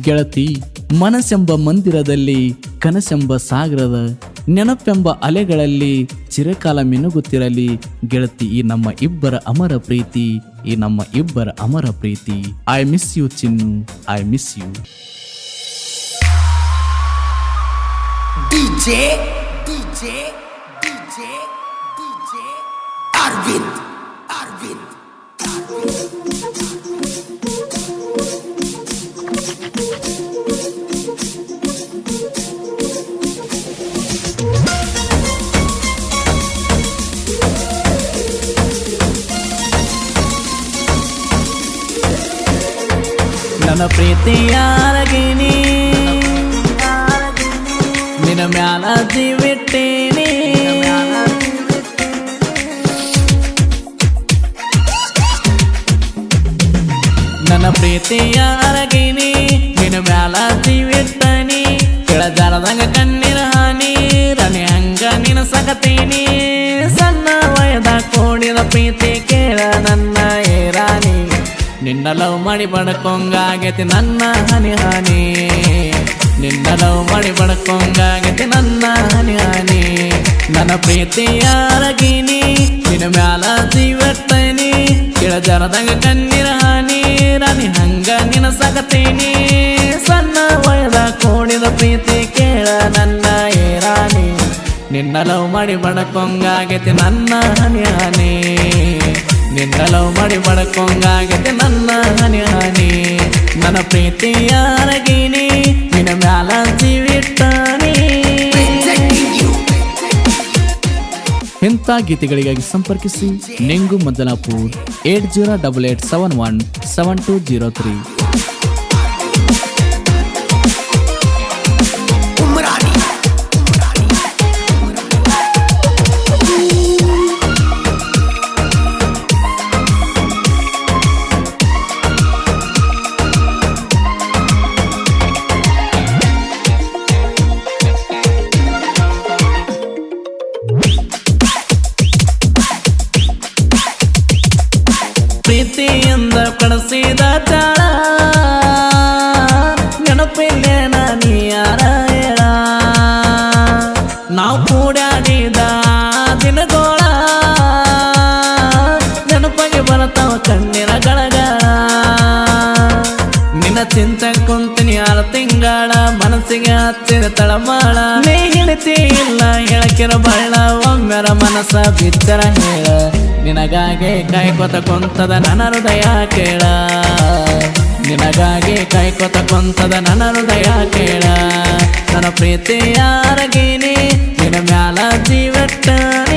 ಗೆಳತಿ ಮನಸ್ಸೆಂಬ ಮಂದಿರದಲ್ಲಿ ಕನಸೆಂಬ ಸಾಗರದ ನೆನಪೆಂಬ ಅಲೆಗಳಲ್ಲಿ ಚಿರಕಾಲ ಮಿನುಗುತ್ತಿರಲಿ. ಗೆಳತಿ ಈ ನಮ್ಮ ಇಬ್ಬರ ಅಮರ ಪ್ರೀತಿ ಈ ನಮ್ಮ ಇಬ್ಬರ ಅಮರ ಪ್ರೀತಿ. I miss you Chinnu I miss you DJ DJ DJ DJ Arvind, ನಿನ್ನ ಮ್ಯಾಲ ಜೀವಿಟ್ಟೇನೆ ನನ್ನ ಪ್ರೀತಿಯಾರಗಿನಿ ನಿನ್ನ ಮ್ಯಾಲ ಜೀವಿಟ್ಟನಿ ಕೆಳಜಾರದಂಗ ಕಣ್ಣಿನ ಹಾನಿ, ರನಿ ಹಂಗ ನಿನ ಸಗತೀನಿ. ಸಣ್ಣ ವಯದ ಕೋಣಿನ ಪ್ರೀತಿ ಕೇಳ ನನ್ನ ಏರಾನಿ. ನಿನ್ನ ಲವ್ ಮಾಡಿ ಬಡ್ಕೊಂಗಾಗೈತಿ ನನ್ನ ಹನಿ ಹಾನಿ. ನಿನ್ನ ಲವ್ ಮಾಡಿ ನನ್ನ ಹನಿ ನನ್ನ ಪ್ರೀತಿಯಾರಗಿನಿ ನಿನ್ನ ಮ್ಯಾಲ ಜೀವತ್ತನಿ ಜನದಂಗ ಕಣ್ಣೀರ ಹಾನಿ, ರಾಣಿ ಹಂಗ ನಿನ ಸಗತೇನಿ. ಸಣ್ಣ ವಯದ ಕೋಣಿದ ಪ್ರೀತಿ ಕೇಳ ನನ್ನ ಏರಾನಿ ನಿನ್ನ ಲವ್ ಮಾಡಿ ನನ್ನ ಹಾನಿ ನಿನ್ನ ಲವ್ ಮಾಡಿ ಬಡ್ಕೊಂಗಾಗೈತಿ ನನ್ನ ಹನಿ ಹನಿ ನನ್ನ ಪ್ರೀತಿಯಾರಗಿನಿ ನಿನ್ನ ಮ್ಯಾಲ ಜೀವಿಟ್ಟಾನಿ. ಇಂಥ ಗೀತೆಗಳಿಗಾಗಿ ಸಂಪರ್ಕಿಸಿ Nengu Maddalapur eight zero double eight seven one seven two zero three ಕಳಿಸಿದ ತಾಳ. ನೆನಪಿಲ್ಲೇನ ನೀ ಯಾರ ಹೇಳ. ನಾವು ಕೂಡಾಡಿದ ದಿನಗೋಳ ನೆನಪಾಗಿ ಬರತಾವ ಕಣ್ಣಿನ ಗಳಗಳ ನಿನ್ನ ಚಿಂತ ಕುಂತಿನಿ ಆರ ತಿಂಗಳ. ಮನಸ್ಸಿಗೆ ಹಚ್ಚಿದ ತಳಮಾಳ. ನೀ ಹೇಳ್ತಿ ಇಲ್ಲ, ಹೇಳಕಿರ ಬಳ್ಳ ಒಮ್ಮೆರ ಮನಸ್ಸ ಬಿತ್ತರ ಹೇಳ. ನಿನಗಾಗಿ ಕಾಯ್ಕೊತ ಕುಂತದ ನನ್ನ ಹೃದಯ ಕೇಳ. ನಿನಗಾಗಿ ಕಾಯ್ಕೊತ ಕುಂತದ ನನ್ನ ಹೃದಯ ಕೇಳ. ನನ್ನ ಪ್ರೀತಿ ಯಾರಗೀನಿ ನಿನ್ನ ಮ್ಯಾಲ ಜೀವಟ್ಟನಿ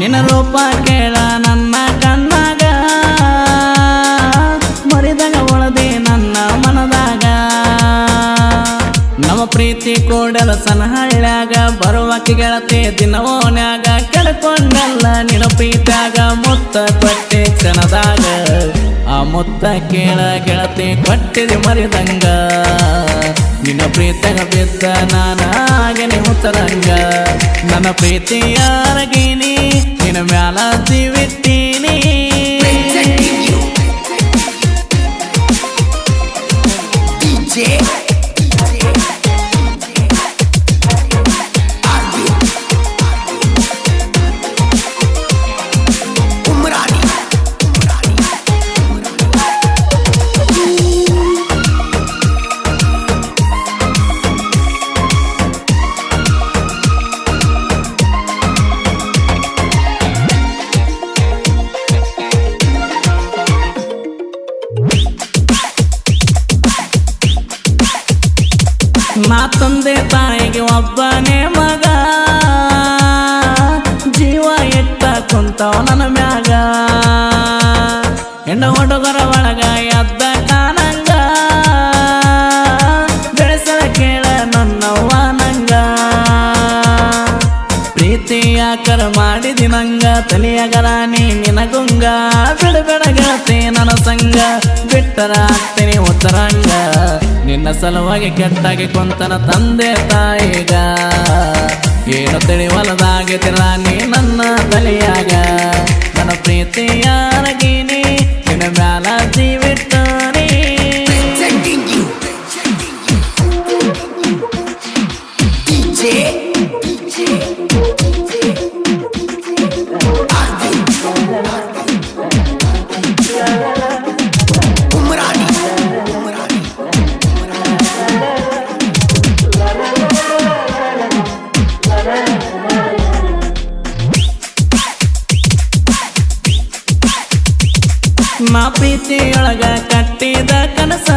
ನಿನ್ನ ರೂಪ ಕೇಳ ನನ್ನ ಕಣ್ಣಾಗ. ಮರಿದಾಗ ಒಳದೆ ನನ್ನ ಮನದಾಗ. ನಮ್ಮ ಪ್ರೀತಿ ಕೂಡಲ ಸನಹಳ್ಳಾಗ ಬರುವಕ್ಕೆ ಗೆಳತಿ ದಿನವೋನ್ಯಾಗ ಕೆಳಕೊಂಡಲ್ಲ ನಿನ್ನ ಪ್ರೀತ್ಯಾಗ ಮುತ್ತ ಕೊಟ್ಟೆ ಕ್ಷಣದಾಗ. ಆ ಮುತ್ತ ಕೇಳ ಗೆಳತಿ ಕೊಟ್ಟಿದೆ ಮರಿದಂಗ. ನಿನ್ನ ಪ್ರೀತಗ ಬಿದ್ದ ನಾನಾಗನೆ ಹುತ್ತರಂಗ ನನ್ನ ಪ್ರೀತಿಯಾರಗಿನಿ ನಿನ್ನ ಮ್ಯಾಲ ಜೀವಿಟ್ಟೀನಿ ತಂದೆ ತಾಯಿಗೆ ಒಬ್ಬನೇ ಮಗ. ಜೀವ ಎತ್ತ ಕುಂತವ ನನ್ನ ಮ್ಯಾಗ. ಹೆಣ್ಣು ಹುಡುಗರ ಒಳಗ ಎದ್ದ ಕಾನಂಗ. ಬೆಳೆಸಲ ಕೇಳ ನನ್ನವ್ವ ನಂಗ. ಪ್ರೀತಿಯ ಕರ ಮಾಡಿದಿ ನಂಗ ತಲಿಯಗರ ನೀ ನಿನಗುಂಗ. ಬಿಡಬೇಡ ಗೆಳತಿ ನನ್ನ ಸಂಗ ಬಿಟ್ಟರ ಆಗ್ತೀನಿ ಉತ್ತರಂಗ ನಿನ್ನ ಸಲುವಾಗಿ ಕೆಟ್ಟಾಗಿ ಕೊಂತನ ತಂದೆ ತಾಯಿಗ ಏನು ತಿಳಿವಲದಾಗಿದ್ದೀರ ನೀ ನನ್ನ ತಲೆಯಾಗ. ನನ್ನ ಪ್ರೀತಿಯ ನಿನ್ನ ಮ್ಯಾಲ ನಾ ಪ್ರೀತಿಯೊಳಗ ಕಟ್ಟಿದ ಕನಸ?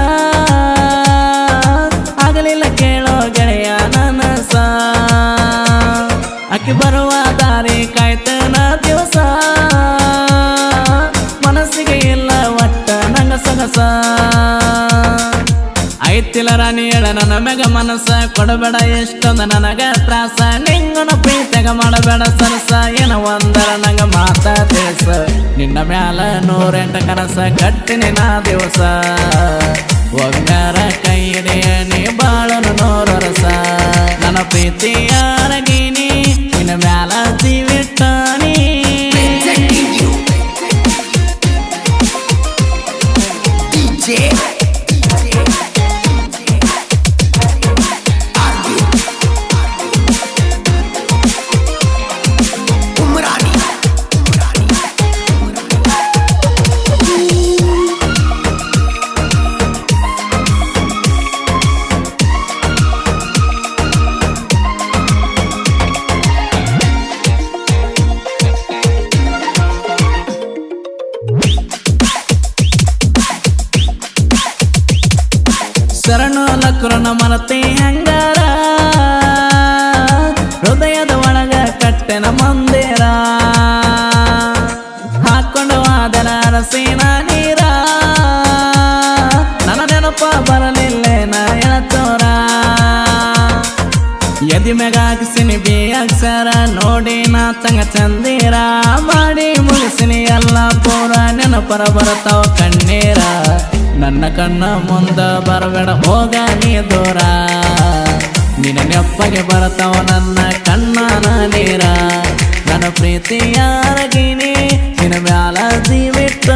ರಾಣಿ ಹೇಳ ನನ್ನ ಮೆಗ ಮನಸ್ಸ ಕೊಡಬೇಡ ಎಷ್ಟೊಂದು ನನಗ ತ್ರಾಸ. ನಿಂಗನ ಪ್ರೀತಿಗ ಮಾಡಬೇಡ ಸರಸ. ಏನ ಒಂದರ ನಂಗ ಮಾತ ತಿಳಿಸ. ನಿನ್ನ ಮ್ಯಾಲ ನೂರೆಂಟ ಕನಸ ಕಟ್ಟಿನಿ ನಾ ದಿವಸ. ಒಗ್ಗರ ಕೈ ನೀ ಬಾಳನು ನೋರಸ ರಸ ನನ್ನ ಪ್ರೀತಿಯ ಶರಣು ಲಕ್ರನ ಮನತೆ ಹಂಗಾರ? ಹೃದಯದ ಒಳಗ ಕಟ್ಟೆನ ಮಂದಿರ? ಹಾಕೊಂಡು ಆದನ ಅರಸಿನ ನೀರ? ನನ್ನ ನೆನಪ ಬರಲಿಲ್ಲ ಎಳತೋರ ಎದಿ ಮ್ಯಾಗ ಹಾಕಿಸಿನಿ ಬಿ ಅಕ್ಷರ ನೋಡಿ ನಾ ತಂಗ ಚಂದೀರ? ಮಾಡಿ ಮುಗಿಸಿನಿ ಎಲ್ಲ ಪೂರ ನೆನಪರ ಬರತಾವ ಕಣ್ಣೀರ? ನನ್ನ ಕಣ್ಣ ಮುಂದ ಬರಬೇಡ, ಹೋಗ ನೀ ದೂರ. ನಿನ್ನ ನೆಪ್ಪಗೆ ಬರತಾವ ನನ್ನ ಕಣ್ಣನ ನೀರ ನನ್ನ ಪ್ರೀತಿಯ ಯಾರಗಿನಿ ನಿನ್ನ ಮ್ಯಾಲ ಜೀವಿಟ್ಟ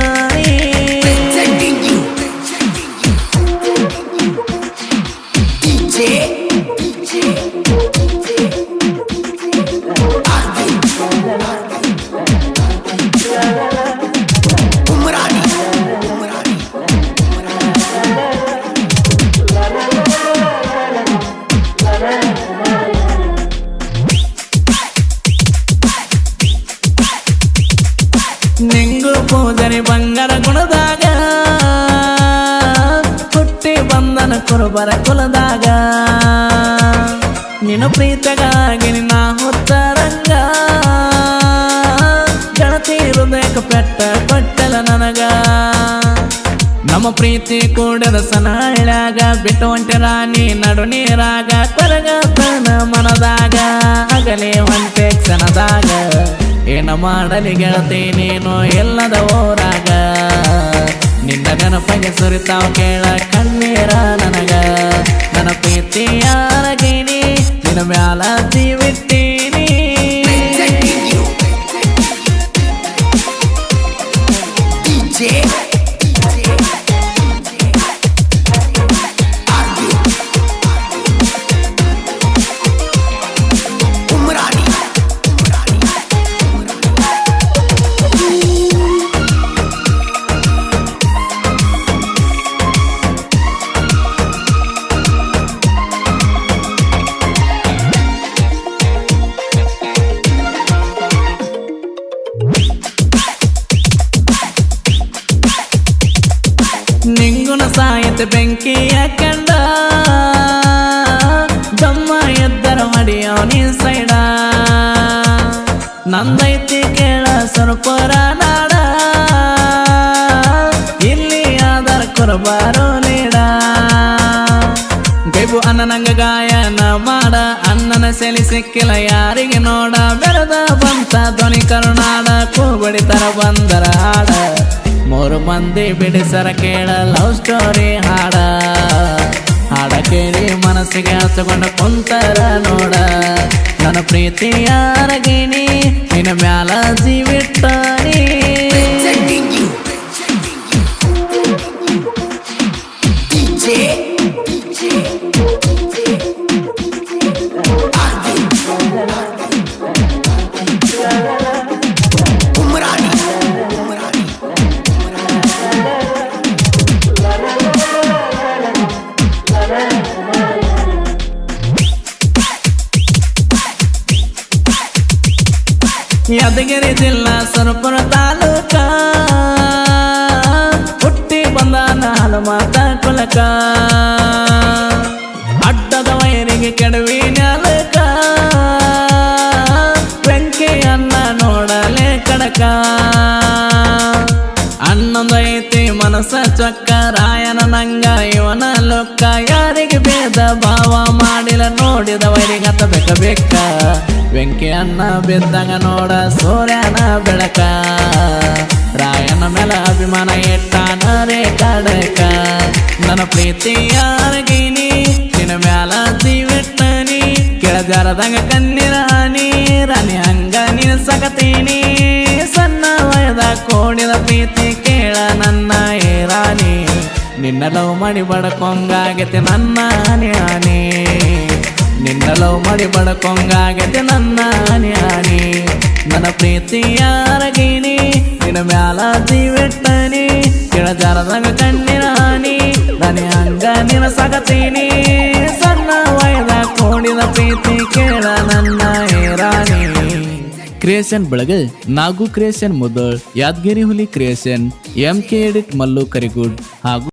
ಪೂಜರಿ ಬಂಗಾರ ಗುಣದಾಗ, ಹುಟ್ಟಿ ಬಂದನ ಕುರುಬರ ಕುಲದಾಗ. ನಿನ್ನ ಪ್ರೀತಗಾಗಿ ನಿನ್ನ ಹುತ್ತರಂಗ ಗಣತಿ ಹೃದಯಕ್ಕೆ ಪೆಟ್ಟ ಕೊಟ್ಟಲ ನನಗ. ನಮ್ಮ ಪ್ರೀತಿ ಕೂಡದ ಸನಹಳ್ಯಾಗ ಬಿಟ್ಟು ಹೊಂಟೆ ರಾಣಿ ನಡು ನೀರಾಗ, ಕೊರಗತನ ಮನದಾಗ ಹಗಲೇ ಹೊಂಟೆ ಕ್ಷಣದಾಗ. ಏನ ಮಾಡಲಿ ಗೆಳತಿ ಎಲ್ಲದ ಊರಾಗ ನಿನ್ನ ನೆನಪಗೆ ಸುರಿತಾವ ಕೇಳ ಕಣ್ಣೀರ ನನಗ. ನನ್ನ ಪ್ರೀತಿಯ ಅರಗಿನಿ ನಿನ್ನ ಮ್ಯಾಲ ಜೀವಿಟ್ಟೀನಿ ಬೆಂಕಿಯ ಕಂಡ. ದಮ್ಮ ಎದ್ದರ ನೀ ಸೈಡ. ನಂದೈತಿ ಕೇಳ ಸರ್ಪರ ನಾಡ. ಇಲ್ಲಿ ಆದರ ಕೊರಬಾರು ನೀಡ. ಬೇಬು ಅಣ್ಣನಂಗ ಗಾಯನ ಮಾಡ. ಅಣ್ಣನ ಸೆಲಿ ಸಿಕ್ಕಿಲ್ಲ ಯಾರಿಗೆ ನೋಡ. ಬೆಳೆದ ಬಂತ ಧ್ವನಿ ಕರುನಾಡ. ಕೂಗುಡಿತರ ಬಂದರ ಹಾಡ. ಮೂರು ಮಂದಿ ಬಿಡಿಸರ ಕೇಳ ಲವ್ ಸ್ಟೋರಿ ಹಾಡ. ಹಾಡ ಕೇಳಿ ಮನಸ್ಸಿಗೆ ಹಚ್ಚಿಕೊಂಡ ಕುಂತರ ನೋಡ. ನನ್ನ ಪ್ರೀತಿಯ ಅರಗಿಣಿ ನಿನ್ನ ಮ್ಯಾಲ ಜೀವಿಟ್ಟನಿ ನೋಡಲೆ ಅನ್ನೊಂದೈತಿ ಮನಸ ಚೊಕ್ಕ ರಾಯನ ನಂಗ ಇವನ ಲೊಕ್ಕ. ಯಾರಿಗೆ ಭೇದ ಭಾವ ಮಾಡಿಲ್ಲ ನೋಡಿದವರಿಗೆ ಬೇಕ ಬೇಕ ಬೆಂಕಿ ಅನ್ನ ಬಿದ್ದಂಗ ನೋಡ ಸೂರ್ಯನ ಬೆಳಕ. ರಾಯನ ಮೇಲೆ ಅಭಿಮಾನ ಇಟ್ಟಾನ ರೇ ಕಡಕ ನನ್ನ ಪ್ರೀತಿ ಯಾರಿಗಿನಿ ನಿನ್ನ ಮ್ಯಾಲ ಜೀವಿಟ್ಟನಿ ಕೆಳಜಾರದಂಗ ಕಣ್ಣಿರಾನಿ ರಾಣಿ ಹಂಗ ನೀನು ಸಗತೀನಿ ಸಣ್ಣ ಕೋಡಿದ ಪ್ರೀತಿ ಕೇಳ ನನ್ನ ಏರಾನಿ ನಿನ್ನ ಲವ್ ಮಾಡಿ ಬಡಕೊಂಗಾಗೈತೆ ನನ್ನ ಆನೆ ನಿನ್ನ ಲವ್ ಮಾಡಿ ಬಡಕೊಂಗಾಗೈತೆ ನನ್ನ ಆನೆ ನನ್ನ ಪ್ರೀತಿ ಯಾರಗಿನಿ ನಿನ್ನ ಮ್ಯಾಲ ಜೀವಿಟ್ಟನಿ ಕೆಳಜಾರದಂಗ ಕಣ್ಣಿನ ಹಾನಿ. ನನ್ನ ಹಂಗ ನಿನ್ನ ಸಗತೀನಿ. ಸಣ್ಣ ವಯದ ಕೋಣಿನ ಪ್ರೀತಿ ಕೇಳ ನನ್ನ ಏ ರಾಣಿ. Creation ಬಳಗೆ Nagu creation Mudal Yadagiri Huli creation M K edit Mallu Karigud ಹಾಗೂ